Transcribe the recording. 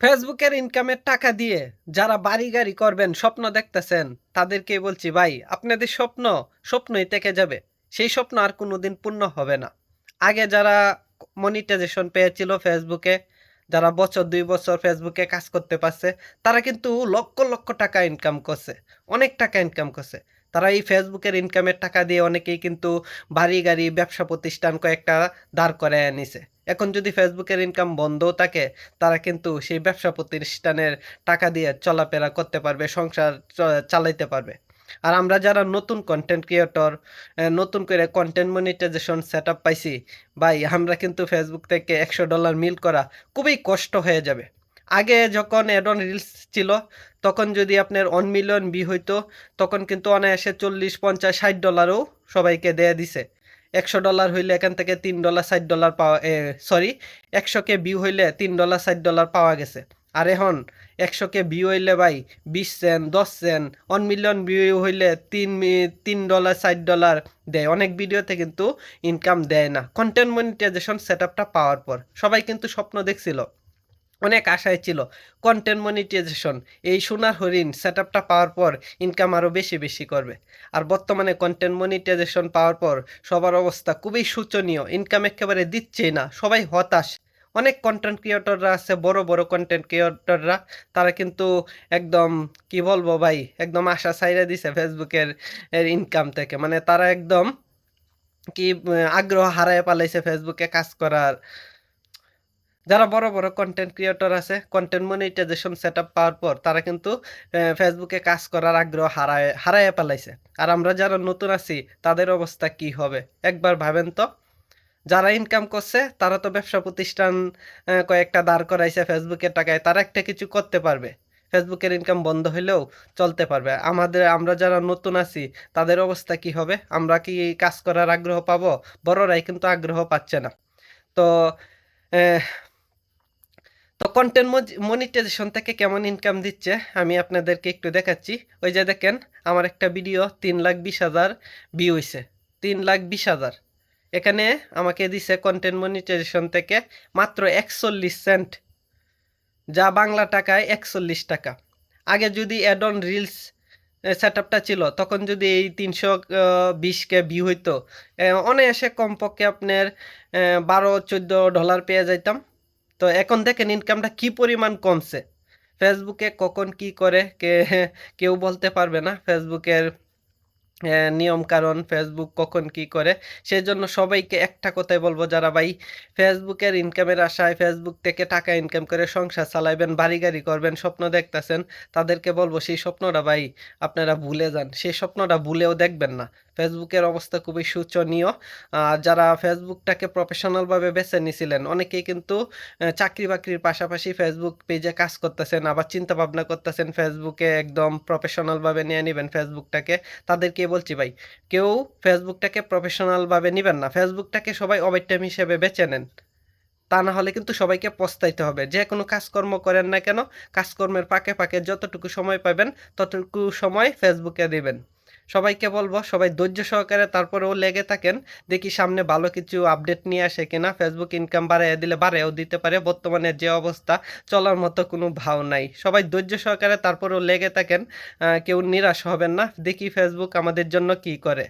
ফেসবুকের ইনকামের টাকা দিয়ে যারা বাড়ি গাড়ি করবেন, স্বপ্ন দেখতেছেন, তাদেরকে বলছি, ভাই, আপনাদের স্বপ্ন, স্বপ্নই থেকে যাবে। সেই স্বপ্ন আর কোনোদিন পূর্ণ হবে না। আগে যারা মনিটাইজেশন পেয়েছিল ফেসবুকে, যারা বছর, দুই বছর ফেসবুকে কাজ করতে পারছে, তারা কিন্তু লক্ষ লক্ষ টাকা ইনকাম করছে, অনেক টাকা ইনকাম করছে। তারা এই ফেসবুকের ইনকামের টাকা দিয়ে অনেকেই কিন্তু বাড়ি গাড়ি ব্যবসা প্রতিষ্ঠান কয়েকটা দাঁড় করে নিছে। এখন যদি ফেসবুকের ইনকাম বন্ধও থাকে, তারা কিন্তু সেই ব্যবসা প্রতিষ্ঠানের টাকা দিয়ে চলাফেরা করতে পারবে, সংসার চালাইতে পারবে। আর আমরা যারা নতুন কন্টেন্ট ক্রিয়েটর নতুন করে কন্টেন্ট মনিটাইজেশন সেট আপ পাইছি, ভাই, আমরা কিন্তু ফেসবুক থেকে একশো ডলার মিল করা খুবই কষ্ট হয়ে যাবে। আগে যখন অ্যাডন রিলস ছিল, তখন যদি আপনার ওয়ান মিলিয়ন বি হইতো, তখন কিন্তু অনায়াসে চল্লিশ, পঞ্চাশ, ষাট ডলারও সবাইকে দেয়া দিছে। একশো ডলার হইলে এখান থেকে তিন ডলার, ষাট ডলার পাওয়া সরি একশোকে ভিউ হইলে তিন ডলার, ষাট ডলার পাওয়া গেছে। আর এখন একশোকে ভিউ হইলে ভাই বিশ সেন্ট, দশ সেন্ট ওয়ান মিলিয়ন ভিউ হইলে তিন তিন ডলার, ষাট ডলার দেয়। অনেক ভিডিওতে কিন্তু ইনকাম দেয় না। কন্টেন্ট মনিটাইজেশন সেট পাওয়ার পর। সবাই কিন্তু স্বপ্ন দেখছিল। অনেক আশায় ছিল। কন্টেন্ট মনিটাইজেশন এই সোনার হরিণ সেট পাওয়ার পর ইনকাম আরও বেশি বেশি করবে। আর বর্তমানে কন্টেন্ট মনিটাইজেশন পাওয়ার পর সবার অবস্থা খুবই শোচনীয় ইনকাম একেবারে দিচ্ছেই না, সবাই হতাশ। অনেক কন্টেন্ট ক্রিয়েটররা আছে, বড় বড় কন্টেন্ট ক্রিয়েটররা তারা কিন্তু একদম, কি বলব ভাই, একদম আশা ছাইরা দিছে ফেসবুকের এর ইনকাম থেকে। মানে তারা একদম কি আগ্রহ হারায় পালাইছে ফেসবুকে কাজ করার। যারা বড় বড় কন্টেন্ট ক্রিয়েটর আছে কন্টেন্ট মনিটাইজেশন সেট আপ পাওয়ার পর তারা কিন্তু ফেসবুকে কাজ করার আগ্রহ হারায় হারায় পালাইছে আর আমরা যারা নতুন আছি, তাদের অবস্থা কি হবে? একবার ভাবেন তো। যারা ইনকাম করছে, তারা তো ব্যবসা প্রতিষ্ঠান কয়েকটা দাঁড় করাইছে ফেসবুকের টাকায়, তারা একটা কিছু করতে পারবে। ফেসবুকের ইনকাম বন্ধ হলেও চলতে পারবে। আমাদের, আমরা যারা নতুন আছি, তাদের অবস্থা কি হবে? আমরা কি কাজ করার আগ্রহ পাবো? বড়রাই কিন্তু আগ্রহ পাচ্ছে না। তো তো কন্টেন্ট মনিটাইজেশন থেকে কেমন ইনকাম দিচ্ছে, আমি আপনাদেরকে একটু দেখাচ্ছি। ওই যে দেখেন, আমার একটা ভিডিও তিন লাখ বিশ হাজার ভিউ হয়েছে তিন লাখ বিশ হাজার। এখানে আমাকে দিছে কন্টেন্ট মনিটাইজেশন থেকে মাত্র একচল্লিশ সেন্ট যা বাংলা টাকায় একচল্লিশ টাকা। আগে যদি অ্যাড অন রিলস সেট আপটা ছিল, তখন যদি এই তিনশো বিশকে ভিউ হইতো অনায়াসে কমপক্ষে আপনার বারো, চোদ্দ ডলার পেয়ে যাইতাম। তো এখন দেখেন ইনকামটা কি পরিমাণ কমছে? ফেসবুকে কখন কি করে কে, কেউ বলতে পারবে না। ফেসবুকের নিয়ম কারণ ফেসবুক কখন কি করে? সেই জন্য সবাইকে একটা কথাই বলব যারা ভাই ফেসবুকের ইনকামের আশায় ফেসবুক থেকে টাকা ইনকাম করে সংসার চালাইবেন বাড়ি গাড়ি করবেন, স্বপ্ন দেখতেছেন, তাদেরকে বলব সেই স্বপ্নটা ভাই আপনারা ভুলে যান। সেই স্বপ্নটা ভুলেও দেখবেন না। ফেসবুকের অবস্থা খুবই শোচনীয় আর যারা ফেসবুকটাকে প্রফেশনালভাবে বেছে নিয়েছিলেন অনেকেই কিন্তু চাকরি বাকরির পাশাপাশি ফেসবুক পেজে কাজ করতেছেন, আবার চিন্তা ভাবনা করতেছেন ফেসবুকে একদম প্রফেশনালভাবে নিয়ে নেবেন ফেসবুকটাকে। তাদেরকে বলছি ভাই, কেউ ফেসবুকটাকে প্রফেশনালভাবে নেবেন না, ফেসবুকটাকে সবাই ওভার টাইম হিসেবে বেছে নেন। তা না হলে কিন্তু সবাইকে পস্তাইতে হবে। যে কোনো কাজকর্ম করেন না কেন, কাজকর্মের পাকে পাকে যতটুকু সময় পাবেন, ততটুকু সময় ফেসবুকে দিবেন। সবাইকে বলব? সবাই ধৈর্য সহকারে তারপরেও লেগে থাকেন। দেখি সামনে ভালো কিছু আপডেট নিয়ে আসে কিনা। ফেসবুক ইনকাম বাড়াইয়া দিলে বাড়াইও দিতে পারে। বর্তমানে যে অবস্থা, চলার মতো কোনো ভাও নাই। সবাই ধৈর্য সহকারে তারপরেও লেগে থাকেন। কেউ নিরাশ হবেন না। দেখি ফেসবুক আমাদের জন্য কি করে।